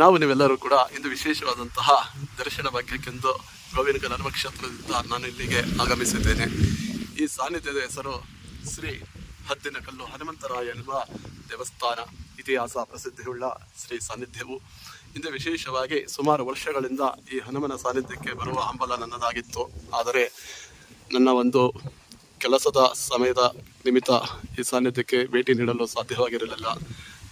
ನಾವು ನೀವೆಲ್ಲರೂ ಕೂಡ ಇಂದು ವಿಶೇಷವಾದಂತಹ ದರ್ಶನ ಭಾಗ್ಯಕ್ಕೆಂದು ಗೋವಿನ ಕ್ಷೇತ್ರದಿಂದ ನಾನು ಇಲ್ಲಿಗೆ ಆಗಮಿಸಿದ್ದೇನೆ. ಈ ಸಾನ್ನಿಧ್ಯದ ಹೆಸರು ಶ್ರೀ ಹದ್ದಿನಕಲ್ಲು ಹನುಮಂತರಾಯ ಎನ್ನುವ ದೇವಸ್ಥಾನ. ಇತಿಹಾಸ ಪ್ರಸಿದ್ಧಿಯುಳ್ಳ ಶ್ರೀ ಸಾನ್ನಿಧ್ಯವು. ಇಂದು ವಿಶೇಷವಾಗಿ ಸುಮಾರು ವರ್ಷಗಳಿಂದ ಈ ಹನುಮನ ಸಾನ್ನಿಧ್ಯಕ್ಕೆ ಬರುವ ಹಂಬಲ ನನ್ನದಾಗಿತ್ತು. ಆದರೆ ನನ್ನ ಒಂದು ಕೆಲಸದ ಸಮಯದ ನಿಮಿತ್ತ ಈ ಸಾನ್ನಿಧ್ಯಕ್ಕೆ ಭೇಟಿ ನೀಡಲು ಸಾಧ್ಯವಾಗಿರಲಿಲ್ಲ.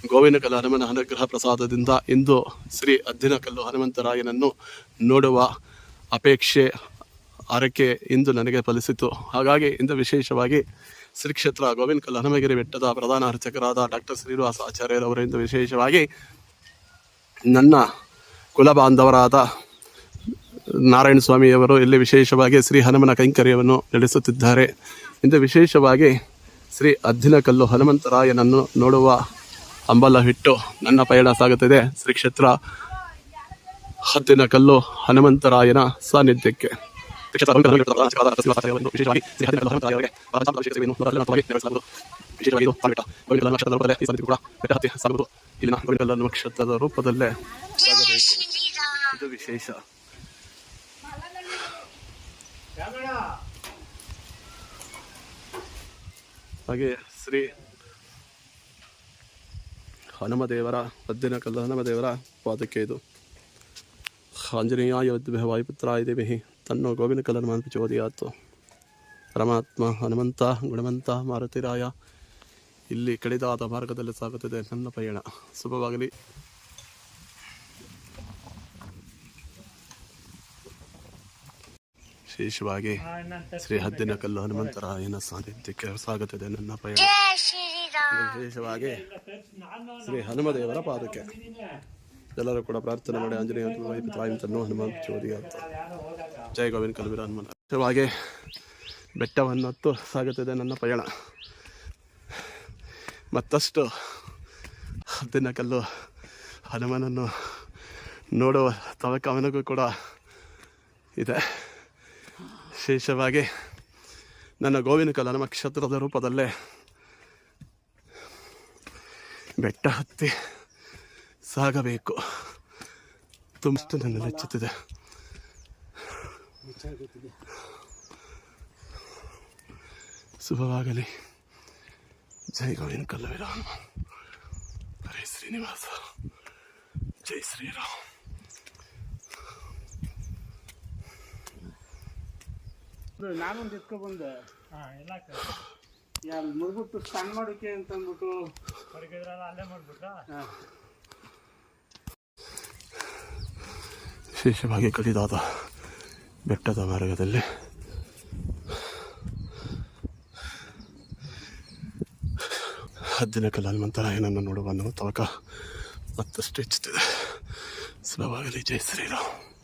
ಗೋವಿನಕಲ್ಲ ಹನುಮನ ಅನುಗ್ರಹ ಪ್ರಸಾದದಿಂದ ಇಂದು ಶ್ರೀ ಅದ್ದಿನಕಲ್ಲು ಹನುಮಂತರಾಯನನ್ನು ನೋಡುವ ಅಪೇಕ್ಷೆ ಹರಕೆ ಇಂದು ನನಗೆ ಫಲಿಸಿತು. ಹಾಗಾಗಿ ಇಂದು ವಿಶೇಷವಾಗಿ ಶ್ರೀ ಕ್ಷೇತ್ರ ಗೋವಿನಕಲ್ಲು ಹನುಮಗಿರಿ ಬೆಟ್ಟದ ಪ್ರಧಾನ ಅರ್ಚಕರಾದ ಡಾಕ್ಟರ್ ಶ್ರೀನಿವಾಸ ಆಚಾರ್ಯರವರು ಇಂದು ವಿಶೇಷವಾಗಿ ನನ್ನ ಕುಲಬಾಂಧವರಾದ ನಾರಾಯಣ ಸ್ವಾಮಿಯವರು ಇಲ್ಲಿ ವಿಶೇಷವಾಗಿ ಶ್ರೀ ಹನುಮನ ಕೈಂಕರ್ಯವನ್ನು ನಡೆಸುತ್ತಿದ್ದಾರೆ. ಇಂದು ವಿಶೇಷವಾಗಿ ಶ್ರೀ ಅದ್ದಿನಕಲ್ಲು ಹನುಮಂತರಾಯನನ್ನು ನೋಡುವ ಹಂಬಲವಿಟ್ಟು ನನ್ನ ಪಯಣ ಸಾಗುತ್ತಿದೆ. ಶ್ರೀ ಕ್ಷೇತ್ರ ಸಾನ್ನಿಧ್ಯಕ್ಕೆ. ಶ್ರೀ ಕ್ಷೇತ್ರ ಹನುಮಂತರಾಯನ ವಿಶೇಷವಾಗಿ ಶ್ರೀ ಹದ್ದಿನಕಲ್ಲು ಹನುಮಂತರಾಯರಿಗೆ ಪರಮಾತ್ಮ ಅಭಿಷೇಕ ಸೇವೆಯನ್ನು ನೂರ ವಿಶೇಷವಾಗಿ ಇದು ಪಾಲ್ಬೆಟ್ಟ ಗೋವಿನಕಲ್ಲ ನಕ್ಷತ್ರದ ರೂಪದಲ್ಲೇ ಈ ಸನ್ನಿಧಿ ಕೂಡ ಬೆಟ್ಟ ಹತ್ತಿ ಸಾಗುವುದು. ಇಲ್ಲಿನ ನಕ್ಷತ್ರದ ರೂಪದಲ್ಲೇ ಇದು ವಿಶೇಷ. ಹಾಗೆ ಶ್ರೀ ಹನುಮದೇವರ ಹದ್ದಿನಕಲ್ಲು ಹನುಮದೇವರ ಪಾದಕ್ಕೆ ಇದು ಆಂಜನೇಯ ಯೋಧ್ಯ ವಾಯುಪುತ್ರಾಯ ದೇವಿ ತನ್ನೋ ಗೋವಿನ ಕಲ್ಲನ ಚೋದಿಯಾತು ಪರಮಾತ್ಮ ಹನುಮಂತ ಗುಣವಂತ ಮಾರುತಿರಾಯ ಇಲ್ಲಿ ಕಡಿದಾದ ಮಾರ್ಗದಲ್ಲಿ ಸಾಗುತ್ತದೆ ನನ್ನ ಪಯಣ ಶುಭವಾಗಲಿ ವಿಶೇಷವಾಗಿ ಶ್ರೀ ಹದ್ದಿನಕಲ್ಲು ಹನುಮಂತರಾಯನ ಸಾನ್ನಿಧ್ಯಕ್ಕೆ ಸಾಗುತ್ತದೆ ನನ್ನ ಪಯಣ ವಿಶೇಷವಾಗಿ ಶ್ರೀ ಹನುಮದೇವರ ಪಾದಕ್ಕೆ. ಎಲ್ಲರೂ ಕೂಡ ಪ್ರಾರ್ಥನೆ ಮಾಡಿ ಆಂಜನೇಯ ತನ್ನು ಹನುಮಾನ್ ಅಂತ. ಜಯ ಗೋವಿಂದ ಕಲ್ವೀರ ಹನುಮಾನ್. ವಿಶೇಷವಾಗಿ ಬೆಟ್ಟವನ್ನು ಹತ್ತು ಸಾಗುತ್ತಿದೆ ನನ್ನ ಪಯಣ. ಮತ್ತಷ್ಟು ಹದ್ದಿನ ಕಲ್ಲು ಹನುಮನನ್ನು ನೋಡುವ ತವಕ ಕೂಡ ಇದೆ. ವಿಶೇಷವಾಗಿ ನನ್ನ ಗೋವಿನ ಕಲ್ಲ ನಮ್ಮ ಕ್ಷೇತ್ರದ ರೂಪದಲ್ಲೇ ಬೆಟ್ಟ ಹತ್ತಿ ಸಾಗಬೇಕು. ತುಂಬಿಸ್ತು ನನ್ನ ನೆಚ್ಚುತ್ತಿದೆ. ಶುಭವಾಗಲಿ. ಜೈ ಗೋವಿನ ಕಲ್ಲವೀರ. ಹನುಮಾನ್ ಹರೇ ಶ್ರೀನಿವಾಸ. ಜೈ ಶ್ರೀರಾಮ್. ನಾನೊಂದು ಎತ್ಕೊಬಂದೆ ಯಾರು ಮುಡ್ಬಿಟ್ಟು ಸಣ್ಣ ಮಾಡೋಕೆ ಅಂತ ಅಂದ್ಬಿಟ್ಟು ಅಲ್ಲೇ ಮಾಡ್ಬಿಟ್ರಾ. ವಿಶೇಷವಾಗಿ ಕಡಿದಾದ ಬೆಟ್ಟದ ಮಾರ್ಗದಲ್ಲಿ. ಹದ್ದಿನ ಕಲ್ಲ ಹನುಮಂತರಾಯನನ್ನು ನೋಡುವ ತವಕ ಮತ್ತಷ್ಟು ಹೆಚ್ಚುತ್ತಿದೆ. ಸುಲಭವಾಗಲಿ. ಜಯ ಶ್ರೀರಾಮ್.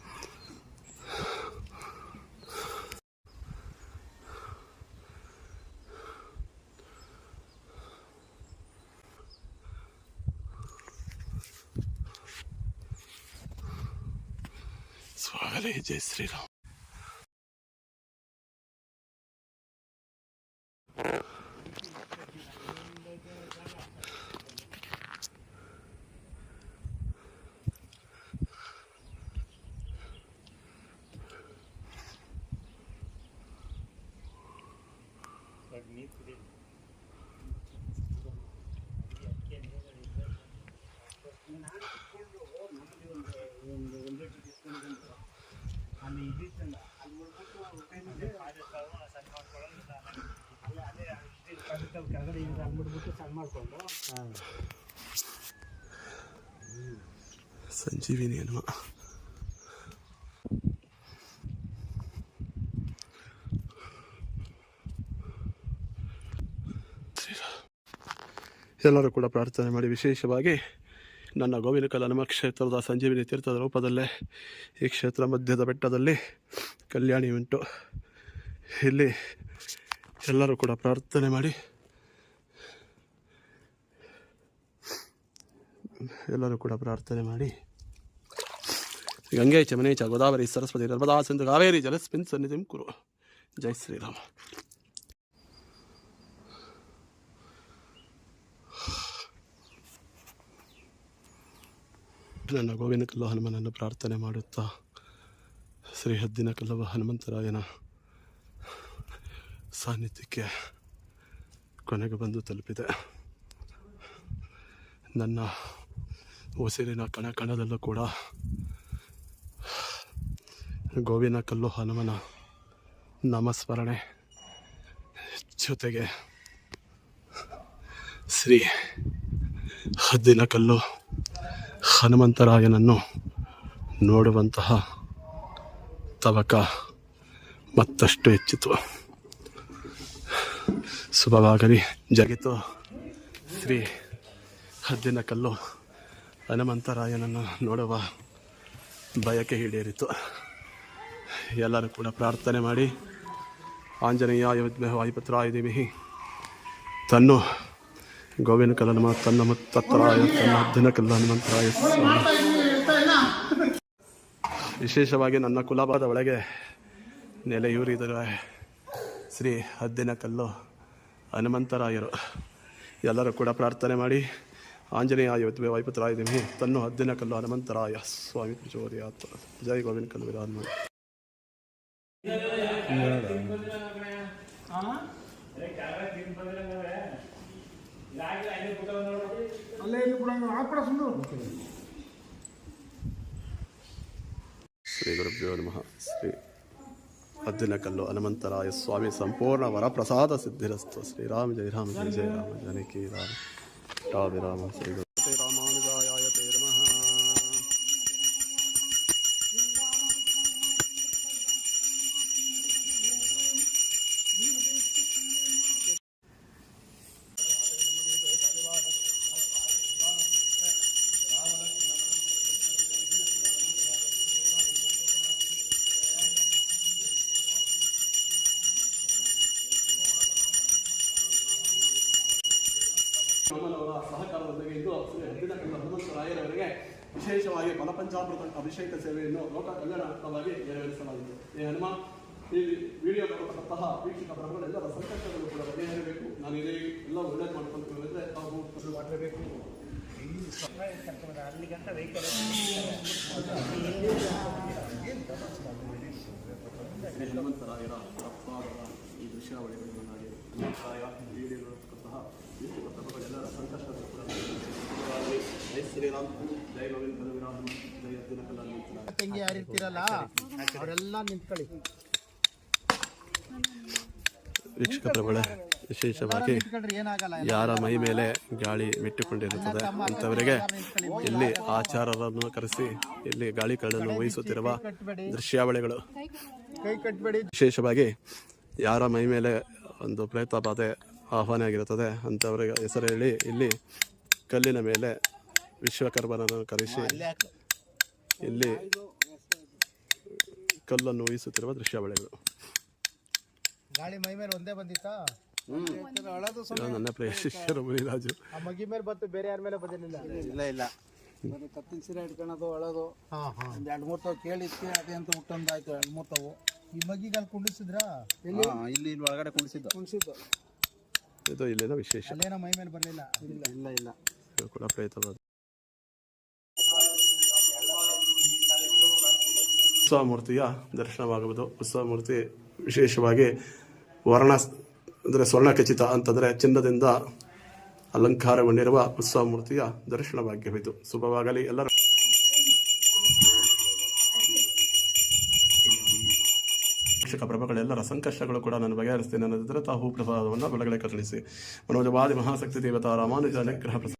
ಸ್ವಾಗಲೇ ಜೈ ಶ್ರೀರಾಮ್ ಅಲ್ಲಿ ಇದ್ದಿತ್ತಲ್ಲ ಅಲ್ಲಿ ಮುಡ್ಬಿಟ್ಟು ಕೆಳಗಡೆ ಇದೆ ಅಲ್ಲಿ ಮುಡ್ಬಿಟ್ಟು ಸಣ್ಣ ಮಾಡಿಕೊಂಡು ಸಂಜೀವಿನಿ ಹನುಮ ಎಲ್ಲರೂ ಕೂಡ ಪ್ರಾರ್ಥನೆ ಮಾಡಿ ವಿಶೇಷವಾಗಿ ನನ್ನ ಗೋವಿನ ಕಲ ಹನುಮ ಕ್ಷೇತ್ರದ ಸಂಜೀವಿನಿ ತೀರ್ಥದ ರೂಪದಲ್ಲೇ ಈ ಕ್ಷೇತ್ರ ಮಧ್ಯದ ಬೆಟ್ಟದಲ್ಲಿ ಕಲ್ಯಾಣಿ ಉಂಟು. ಇಲ್ಲಿ ಎಲ್ಲರೂ ಕೂಡ ಪ್ರಾರ್ಥನೆ ಮಾಡಿ. ಎಲ್ಲರೂ ಕೂಡ ಪ್ರಾರ್ಥನೆ ಮಾಡಿ. ಗಂಗೆ ಚಮನೇಚ ಗೋದಾವರಿ ಸರಸ್ವತಿ ನರ್ಮದಾ ಸಿಂಧು ಕಾವೇರಿ ಜಲಸ್ಮಿನ್ ಸನ್ನಿಧಿಂ ಕುರು. ಜೈ ಶ್ರೀರಾಮ. ನನ್ನ ಗೋವಿನ ಕಲ್ಲು ಹನುಮನನ್ನು ಪ್ರಾರ್ಥನೆ ಮಾಡುತ್ತಾ, ಶ್ರೀ ಹದ್ದಿನ ಕಲ್ಲವ ಹನುಮಂತರಾಯನ ಸಾನ್ನಿಧ್ಯಕ್ಕೆ ಕೊನೆಗೆ ಬಂದು ತಲುಪಿದೆ. ನನ್ನ ಉಸಿರಿನ ಕಣ ಕಣದಲ್ಲೂ ಕೂಡ ಗೋವಿನ ಕಲ್ಲು ಹನುಮನ ನಾಮಸ್ಮರಣೆ ಜೊತೆಗೆ ಶ್ರೀ ಹದ್ದಿನ ಕಲ್ಲು ಹನುಮಂತರಾಯನನ್ನು ನೋಡುವಂತಹ ತವಕ ಮತ್ತಷ್ಟು ಹೆಚ್ಚಿತು. ಶುಭವಾಗಲಿ. ಜಗಿತು ಶ್ರೀ ಹದ್ದಿನ ಕಲ್ಲು ಹನುಮಂತರಾಯನನ್ನು ನೋಡುವ ಬಯಕೆ ಈಡೇರಿತು. ಎಲ್ಲರೂ ಕೂಡ ಪ್ರಾರ್ಥನೆ ಮಾಡಿ. ಆಂಜನೇಯ ವಾಯುಪುತ್ರಾಯ ದೇವಿಹಿ ತನ್ನು ಗೋವಿನ ಕಲನ ತನ್ನ ಮುತ್ತತ್ರಾಯ ತನ್ನ ದಿನ ಕಲ್ಲನ ಹನುಮಂತರಾಯ ವಿಶೇಷವಾಗಿ ನನ್ನ ಕುಲಭದ ಒಳಗೆ ನೆಲೆಯೂರಿದರೆ ಶ್ರೀ ಹದ್ದಿನ ಕಲ್ಲು ಹನುಮಂತರಾಯರು. ಎಲ್ಲರೂ ಕೂಡ ಪ್ರಾರ್ಥನೆ ಮಾಡಿ ಆಂಜನೇಯ ವೈಪುತ್ರಾಯ ದಿಮಿ ತನ್ನು ಹದ್ದಿನ ಕಲ್ಲು ಹನುಮಂತರಾಯ ಸ್ವಾಮಿ ಪ್ರಚೋದಯಾತ್ ಜೈ ಗೋವಿನ ಕಲ್ಲು ವಿರಾಜಮಾನ ಅಲ್ಲೇ ಇಲ್ಲಿ ಬಿಡಂಗ ಹಾಕ್ಬಿಡ ಸುಮ್ಮನೆ ಶ್ರೀ ಗುರುಭ್ಯೋ ನಮಃ. ಶ್ರೀ ಹದ್ದಿನ ಕಲ್ಲು ಹನುಮಂತರಾಯ ಸ್ವಾಮಿ ಸಂಪೂರ್ಣ ವರಪ್ರಸಾದ ಸಿದ್ಧಿರಸ್ತು. ಶ್ರೀರಾಮ ಜಯ ರಾಮ ಜಯ ಜಯ ರಾಮ. ಜನಕಿ ರಾಮ. ರಾಮ ಶ್ರೀ ಅಮ್ಮನವರ ಇದು ಶ್ರೀ ಹದ್ದಿನ ಕಲ್ಲು ಹನುಮಂತರಾಯರವರಿಗೆ ವಿಶೇಷವಾಗಿ ಬಲಪಂಚಾಮೃತ ಅಭಿಷೇಕ ಸೇವೆಯನ್ನು ಲೋಕ ಕಲ್ಯಾಣಾರ್ಥವಾಗಿ ನೆರವೇರಿಸಲಾಯಿತು ಈ ಹನುಮ, ಈ ವಿಡಿಯೋ ನೋಡತಕ್ಕಂತಹ ವೀಕ್ಷಕ ಪ್ರಭುಗಳೆಲ್ಲರ ಸಂಕಷ್ಟಗಳು ಕೂಡ ಬಗೆಹರಿಬೇಕು ನಾನು ಇದೇ ಎಲ್ಲ ಒಳ್ಳೇದು ಮಾಡ್ಕೊಳ್ತೀವಿ ತಾವು ಮಾಡಬೇಕು ಹನುಮಂತರಾಯರ ಈ ದೃಶ್ಯಾವಳಿಗಳನ್ನು ಹನುಮಂತರಾಯ ವಿಡಿಯೋ ನೋಡತಕ್ಕಂತಹ ವೀಕ್ಷಕ ಪ್ರಭುಗಳೆಲ್ಲರ ಸಂಕಷ್ಟಗಳು ಕೂಡ ಬಗೆಹರಿಸಲಿ. ಜೈ ಶ್ರೀರಾಮ್ ಜೈ ಗೋವಿಂದ ಕಲವಿರಾಮ ಜೈ ಹದ್ದಿನ ಕಲ್ಲ ಹನುಮಂತರಾಯ ತಂಗಿ ಯಾರಿರ್ತೀರಲ್ಲ ಅವರೆಲ್ಲ ನಿಂತ್ಕೊಳ್ಳಿ ವೀಕ್ಷಕ ಪ್ರಬಳ ವಿಶೇಷವಾಗಿ ಯಾರ ಮೈ ಮೇಲೆ ಗಾಳಿ ಮೆಟ್ಟಿಕೊಂಡಿರುತ್ತದೆ ಅಂಥವರಿಗೆ ಇಲ್ಲಿ ಆಚಾರರನ್ನು ಕರೆಸಿ ಇಲ್ಲಿ ಗಾಳಿ ಕಳ್ಳನ್ನು ವಹಿಸುತ್ತಿರುವ ದೃಶ್ಯಾವಳಿಗಳು. ವಿಶೇಷವಾಗಿ ಯಾರ ಮೈ ಮೇಲೆ ಒಂದು ಪ್ರೇತ ಬಾಧೆ ಆಹ್ವಾನ ಆಗಿರುತ್ತದೆ ಅಂಥವರಿಗೆ ಹೆಸರು ಹೇಳಿ ಇಲ್ಲಿ ಕಲ್ಲಿನ ಮೇಲೆ ವಿಶ್ವಕರ್ಮನನ್ನು ಕರೆಸಿ. ಇಲ್ಲಿ ಕಲ್ಲನ್ನು ಊಹಿಸುತ್ತಿರುವ ದೃಶ್ಯಾವಳಿಗಳು ಗಾಳಿ ಮೈ ಮೇಲೆ ಒಂದೇ ಬಂದಿತ್ತಾ? ನನ್ನ ಪ್ರಿಯ ಶಿಷ್ಯರು ಮುನಿರಾಜು. ಆ ಮಗಿ ಮೇಲೆ ಬಂತು ಬೇರೆ ಯಾರ ಮೇಲೆ ಬಂದಿರಲಿಲ್ಲ? ಇಲ್ಲ ಇಲ್ಲ ಬರೀ ಕತ್ತಿನ ಸೀರೆ ಹಿಡ್ಕೊಳೋದು ಅಳೋದು. ಹಾ ಹಾ. ಒಂದ್ ಎರಡು ಮೂರು ತಾವು ಕೇಳಿದ್ಕೆ ಅದೇ ಅಂತ ಹುಟ್ಟೊಂದಾಯ್ತು ಎರಡು ಮೂರು ತಾವು. ಈ ಮಗಿಗೆ ಅಲ್ಲಿ ಕುಂಡಿಸಿದ್ರಾ? ಇಲ್ಲಿ ಇಲ್ಲಿ ಇಲ್ಲಿ ಒಳಗಡೆ ಕುಣಿಸಿದ್ದು ಕುಣಿಸಿದ್ದು ಇದು ಇಲ್ಲಿನ ವಿಶೇಷ. ಅಲ್ಲೇನೋ ಮೈ ಮೇಲೆ ಬರಲಿಲ್ಲ. ಇಲ್ಲ ಇಲ್ಲ. ಇಲ್ಲ ಕೂಡ ಪ್ರೇತವಾದ ಉತ್ಸವ ಮೂರ್ತಿಯ ದರ್ಶನವಾಗುವುದು ಉತ್ಸವ ಮೂರ್ತಿ ವಿಶೇಷವಾಗಿ ವರ್ಣ ಅಂದರೆ ಸ್ವರ್ಣ ಖಚಿತ ಅಂತಂದರೆ ಚಿನ್ನದಿಂದ ಅಲಂಕಾರಗೊಂಡಿರುವ ಉತ್ಸವ ಮೂರ್ತಿಯ ದರ್ಶನವಾಗ್ಯವಿದು. ಶುಭವಾಗಲಿ ಎಲ್ಲರೂ. ಶಿಕ್ಷಕ ಪ್ರಭುಗಳೆಲ್ಲರ ಸಂಕಷ್ಟಗಳು ಕೂಡ ನಾನು ಬಗೆಹರಿಸ್ತೇನೆ. ಅನ್ನೋದಿದ್ರೆ ತಾವು ಪ್ರಸಾದವನ್ನು ಒಳಗಡೆ ಕರುಣಿಸಿ ಮನೋಜವಾದಿ ಮಹಾಶಕ್ತಿ ದೇವತಾ ರಾಮಾನುಜ ಅನುಗ್ರಹ ಪ್ರಸಾದ